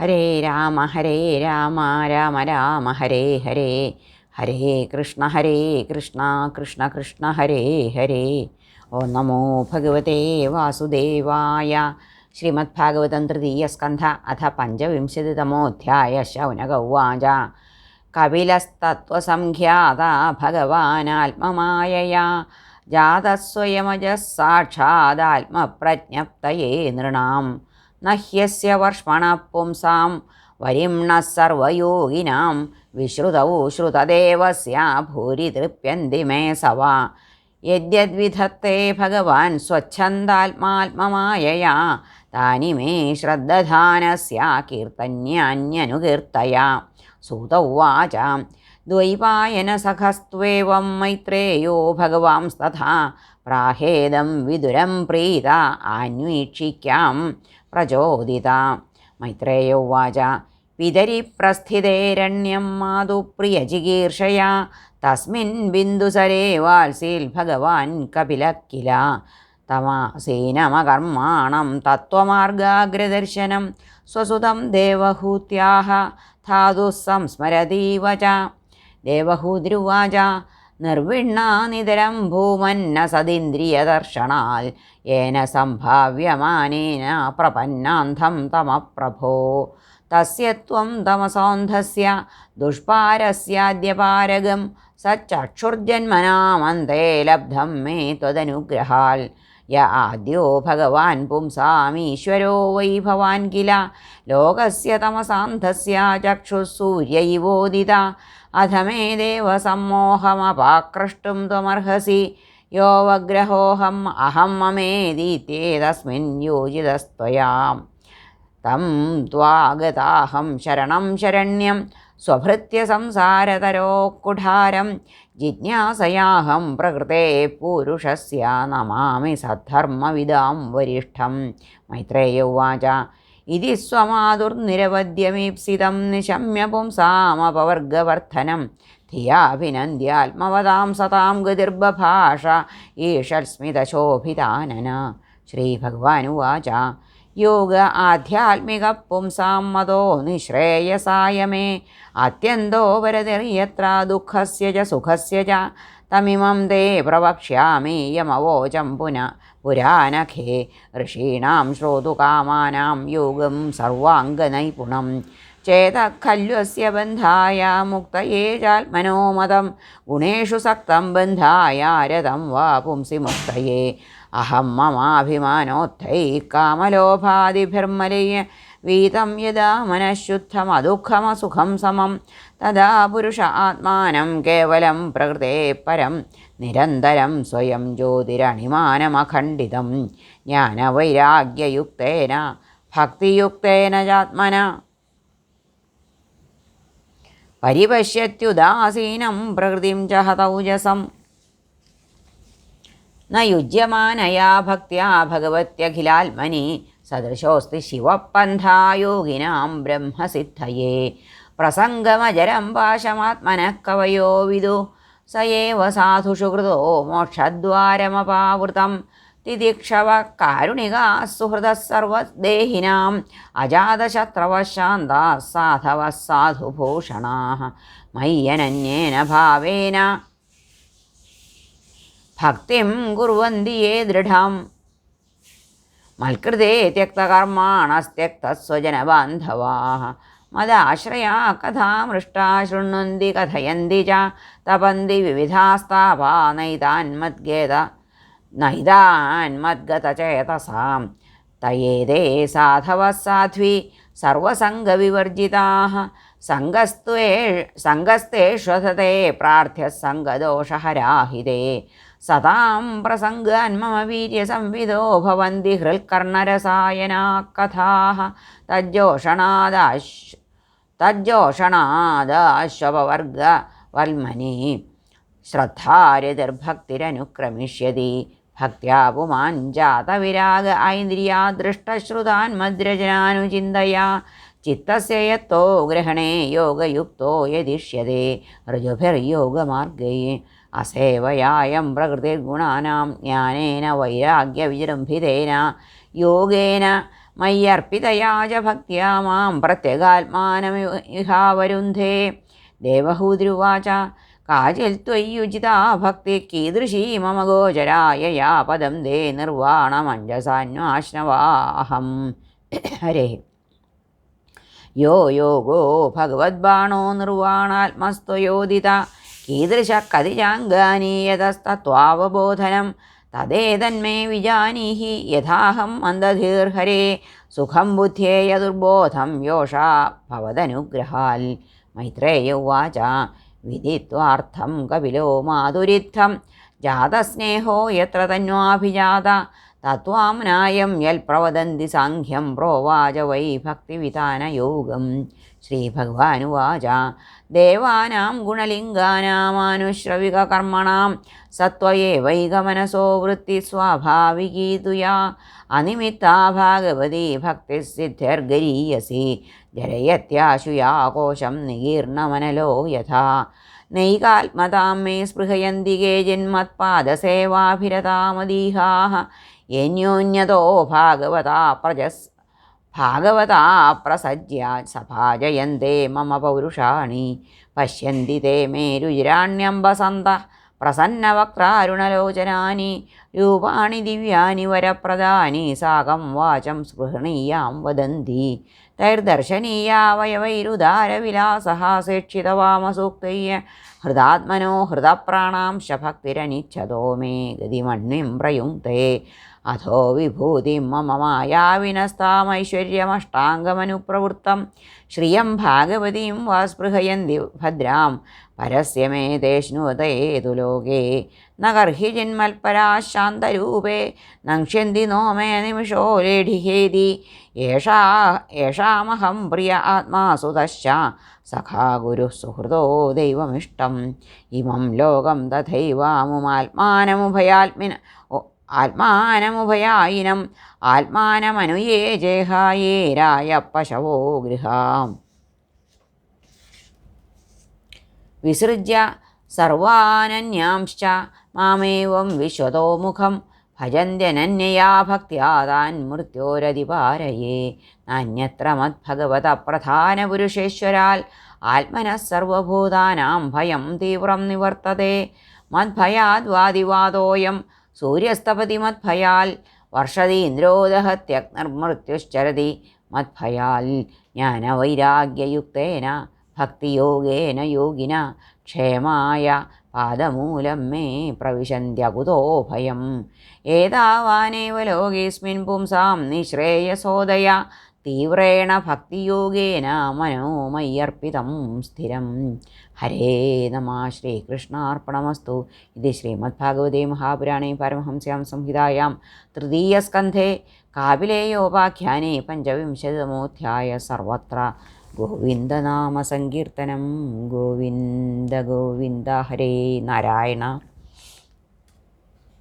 ഹരേ രാമ ഹരേ രാമ രാമ രാമ ഹരേ ഹരേ. ഹരേ കൃഷ്ണ ഹരേ കൃഷ്ണ കൃഷ്ണ കൃഷ്ണ ഹരേ ഹരേ. ഓ നമോ ഭഗവതേ വാസുദേവായ. ശ്രീമദ്ഭാഗവതം തൃതീയസ്കന്ധ അഥ പഞ്ചവിംശതിതമോധ്യായ ശൗനകൗവാച. കപിലസ്തത്വസംഖ്യാത ഭഗവാനാത്മമായയാ. ജാതസ്വയമജഃ നൃണാം. നഹ്യസ്യ വർഷ്മണ പുംസാം വരിംണ സർവയോഗിനാം വിശ്രുതൗ ശ്രുതദേവസ്യ ഭൂരി തൃപ്യന്തി മേ സവ യദ്യദ്വിധത്തെ ഭഗവാൻ സ്വച്ഛന്താത്മാത്മമായയാ താനി മേ ശ്രദ്ധധാനസ്യ കീർത്തന്യാന്യനുകീർത്തയ സൂത ഉവാച ദ്വൈപായനസഖസ്ത്വേവം മൈത്രേയോ ഭഗവാംസ്തഥാ പ്രാഹേദം വിദുരം പ്രീത ആന്വീക്ഷിക്കാം പ്രചോദിത. മൈത്രേയ ഉവാച പിതരി പ്രസ്ഥിതേരണ്യം മാതുപ്രിയചികീർഷയാ തസ്മിൻ ബിന്ദുസരേ വാത്സീൽ ഭഗവാൻ കപില കില തമാസീനമകർമാണം തത്വമാർഗാഗ്രദർശനം സ്വസുതം ദേവഹൂത്യാഹ ധാതു സംസ്മരതീവ ച ദേവഹൂദ്രുവാച നിർവിണ്ണാനിതരം ഭൂമന്ന സദീന്ദ്രിയദർശനാൽ ഏന സംഭാവ്യമാനേന പ്രപന്നാന്ധം തമപ്രഭോ. തസ്യ ത്വം തമസോന്ധസ്യ ദുഷ്പാരസ്യാദ്യപാരകം സച്ചക്ഷുർജന്മനാമന്തേ ലബ്ധം മേ ത്വദനുഗ്രഹാൽ. യ ആദ്യോ ഭഗവാൻ പുംസാമീശ്വരോ വൈ ഭവാൻ കില. ലോകസ്യ തമസാന്ധസ്യ ചക്ഷുസൂര്യൈവോദിത. അധ മേ ദേവസമ്മോഹമപാക്രഷ്ടും ത്വമർഹസി. യോവഗ്രഹോഹം അഹം മമേതീത്യേതസ്മിൻ യോജിതസ്ത്വയാം. തം ത്വാഗതാഹം ശരണം ശരണ്യം. സ്വഭൃത്യ സംസാരതരോ കുഠാരം ജിജ്ഞാസയാഹം പ്രകൃതേ പുരുഷസ്യ നമാമി സദ്ധർമ്മവിദാം വരിഷ്ഠം. മൈത്രേയ ഉവാച. ഇതി സ്വമാതുർനിരവധ്യമീപ്സിതം നിശമ്യ പുംസാമപവർഗവർദ്ധനം ധിയാഭിനന്ദ്യാത്മവതാം സതാം ഗതിർബഭാഷ. ഈഷൽസ്മിതശോഭിതാനന ശ്രീഭഗവാനുവാച. യോഗ ആധ്യാത്മിക പുംസാം മതോ നിശ്രേയസായ മേ. അത്യന്തോ വരതിർയത്ര ദുഃഖസ്യ ച സുഖസ്യ ച. തമിമം തേ പ്രവക്ഷ്യാമി യമവോചം പുന. പുരാനഖേ ഋഷീണാം ശ്രോതുകാമാനാം യോഗം സർവാംഗനൈപുണം. ചേതഖല്വസ്യ ബന്ധായ മുക്തയേ ചാത്മനോമതം ഗുണേഷു സക്തം ബന്ധായ രഥം വാ പുംസി മുക്തയേ അഹം മമാഭിമാനോത്ഥൈ കാമലോഭാദിഭിർമലയ വീതം യഥാ മനഃശുദ്ധമദുഃഖമസുഖം സമം തഥാ പുരുഷ ആത്മാനം കേവലം പ്രകൃതേ പരം നിരന്തരം സ്വയം ജ്യോതിരണിമാനമഖണ്ഡിതം ജ്ഞാനവൈരാഗ്യയുക്തേന ഭക്തിയുക്തേന ചാത്മന പരിപശ്യത്യുദാസീനം പ്രകൃതിം ച ഹതൗജസം. ന യുജ്യമാനയാ ഭക്ത്യാ ഭഗവത്യഖിലാത്മനി സദൃശോസ്തി ശിവപന്ഥായോഗിനാം ബ്രഹ്മസിദ്ധയേ. പ്രസംഗമജരം പാശമാത്മനഃ കവയോ വിദു സയേവ സാധുഷു കൃതോ മോക്ഷദ്വാരമപാവൃതം. തിദിക്ഷവ കാരുണിക സുഹൃദഃ സർവദേഹിനാം അജാതശത്രവശാന്താ സാധവ സാധുഭൂഷണാ. മയ്യനന്യേന ഭാവേന. ഭക്തിം കുർവന്തി യേ ദൃഢം. മൽകൃതേ ത്യക്തകർമാണസ്ത്യക്തസ്വജനബാന്ധവാ. മദാശ്രയാ കഥാമൃഷ്ടാ ശൃണ്വന്തി കഥയന്തി ച. തപന്തി വിവിധാസ്താപാ നൈതാന്മദ്ഗേത നൈതാന്മദ്ഗതചേതസാം തയേതേ സാധവः സാധ്വി സർവസംഗവിവർജിതാ സംഗസ്ത്വേ സംഗസ്തേഷ്വസത്തെ പ്രാർത്ഥ്യ സംഗദോഷഹരാഹിതേ സതാം പ്രസംഗാൻ മമ വീര്യസംവിദോ ഭവന്തി ഹൃൽക്കർണരസായനാ കഥാ തജ്ജോഷണാദാശ് തജ്ജോഷണാദാശ്വപവർഗവൽമനി ശ്രദ്ധാരതിർഭക്തിരനുക്രമിഷ്യതി. ഭക്ത്യാ പുമാൻ ജാതവിരാഗ ഐന്ദ്രിയാ ദൃഷ്ടശ്രുതാൻ മദ്രജനാനുചിന്തയാ ചിത്തസേയത്തോ ഗ്രഹണേ യോഗയുക്തോ യതിഷ്യതേ. ഋജുഭിർയോഗമാർഗൈ. അസേവയായം പ്രകൃതിർഗുണാനാം ജ്ഞാനേന വൈരാഗ്യവിജൃംഭിതേന. യോഗേന മയ്യർപ്പിതയാച ഭക്തിയാ മാം പ്രത്യഗാത്മാനമിഹാവരുന്ധേ ദേവഹൂതിരുവാച കാചിൽ ത്വയ്യുചിതാ ഭക്തി കീദൃശീ മമ ഗോചരായ യാ പദം ദേ നിർവാണമഞ്ജസാന്വാശ്നവാഹം ഹരേ. യോ യോഗോ ഭഗവദ്ബാണോ നിർവാണാത്മസ്ത്വയോദിത. കീദൃശ കതിജാംഗാനീയതസ്തത്വാവബോധനം തദേതന്മേ വിജാനീഹി യഥാഹം सुखं സുഖം ബുദ്ധ്യേയ ദുർബോധം യോഷാ ഭവദനുഗ്രഹാൽ മൈത്രേയ ഉവാച വിദിത്വാർത്ഥം കപിലോ മാധുരിത്ഥം ജാതസ്നേഹോ എത്ര തന്വാഭിജാത? തത്വാംനായം യൽ പ്രവദന്തി സാഖ്യം പ്രോവാച വൈ ഭക്തിവിധാന യോഗം. ശ്രീഭഗവാനുവാച. ദേവാനാം ഗുണലിംഗാനാമാനുശ്രവികകർമ്മണാം. സത്വയേവൈകമനസോ വൃത്തി സ്വാഭാവികീതുയാ. അനിമിത്താ ഭാഗവതി ഭക്തിസിദ്ധിർഗരീയസി ജരയത്യാശുയാ കോശം നികീർണമനലോ യഥാ നൈകാത്മതാം മേ സ്പൃഹയന്തി കേജിന്മത്പാദസേവാഭിരതാമദീഹാः യന്യോന്യതോ ഭാഗവതാ പ്രജസ് ഭാഗവതാ പ്രസജ്യ സഭാജയന്തേ മമ പൗരുഷാണി. പശ്യന്തി തേ മേ രുചിരാണ്യംബസന്ത പ്രസന്നവക്രാരുണലോചനാനി രൂപാണി ദിവ്യാനി വരപ്രദാനി സാകം വാചം സ്പൃഹണീയാം വദന്തി. തൈർദർശനീയാവയവൈരുദാരവിലാസഹാസേക്ഷിതവാമസൂക്തയ്യ ഹൃദാത്മനോ ഹൃദപ്രാണാംശഭക്തിരനിച്ഛതോ മേ ഗതിമണ്ണിം പ്രയുങ്ക്തേ അഥോ വിഭൂതിം മമ മായാവിനസ്താമൈശ്വര്യമഷ്ടാംഗമനുപ്രവൃത്തം. ശ്രിയം ഭാഗവതീം വാസ്പൃഹയന്തി ഭദ്രാം. പരസ്യമേ മേ തേഷ്ണുവതേതു ലോകേ. നഗർഹി ജന്മൽപരാശാന്തരൂപേ. നങ്ഷ്യന്തി നോമേ നിമിഷോ ലേഢിഹേതി ഏഷാ ഏഷാമഹം പ്രിയ ആത്മാസുതശ്ച സഖാ ഗുരു സുഹൃദോ ദൈവമിഷ്ടം. ഇമം ലോകം തഥൈവാമുമാത്മാനമുഭയാത്മിന ആത്മാനമുഭയായിനം. ആത്മാനമനുയേ ജേഹായേരായ പശവോ ഗൃഹാം. വിസൃജ്യ സർവാനന്യാംശ്ച മാമേവം വിശ്വതോ മുഖം. ഭജന്ത്യനന്യയാ ഭക്ത്യാ താൻ മൃത്യോരതിപാരയേ. നാന്യത്ര മദ്ഭഗവത പ്രധാനപുരുഷേശ്വരാൽ ആത്മനഃ സർവഭൂതാനാം ഭയം തീവ്രം നിവർത്തതേ. മദ്ഭയാദ്വാദിവാദോയം സൂര്യസ്തപതി മദ്ഭയാൽ വർഷതീന്ദ്രോദഹത്യഗ്നിർമൃത്യുശ്ചരതി മത്ഭയാൽ ജ്ഞാനവൈരാഗ്യയുക്തേന ഭക്തിയോഗേന യോഗിന ക്ഷേമായ പാദമൂലം മേ പ്രവിശന്ത്യകുതോ ഭയം. ഏതാവാനേവ ലോകേസ്മിൻ പുംസാം നിശ്രേയസോദയ തീവ്രേണ ഭക്തിയോഗേന മനോമയ്യർപ്പിതം സ്ഥിരം. ഹരേ നമ. ശ്രീകൃഷ്ണാർപ്പണമസ്തു. ഇത് ശ്രീമദ്ഭാഗവതേ മഹാപുരാണേ പരമഹംസ്യാം സംഹിതായാം തൃതീയസ്കന്ധേ കാപിലേയോപാഖ്യാനേ പഞ്ചവിംശതമോധ്യായ സർവത്ര. ഗോവിന്ദനാമസങ്കീർത്തനം. ഗോവിന്ദ ഗോവിന്ദ ഹരേ നാരായണ.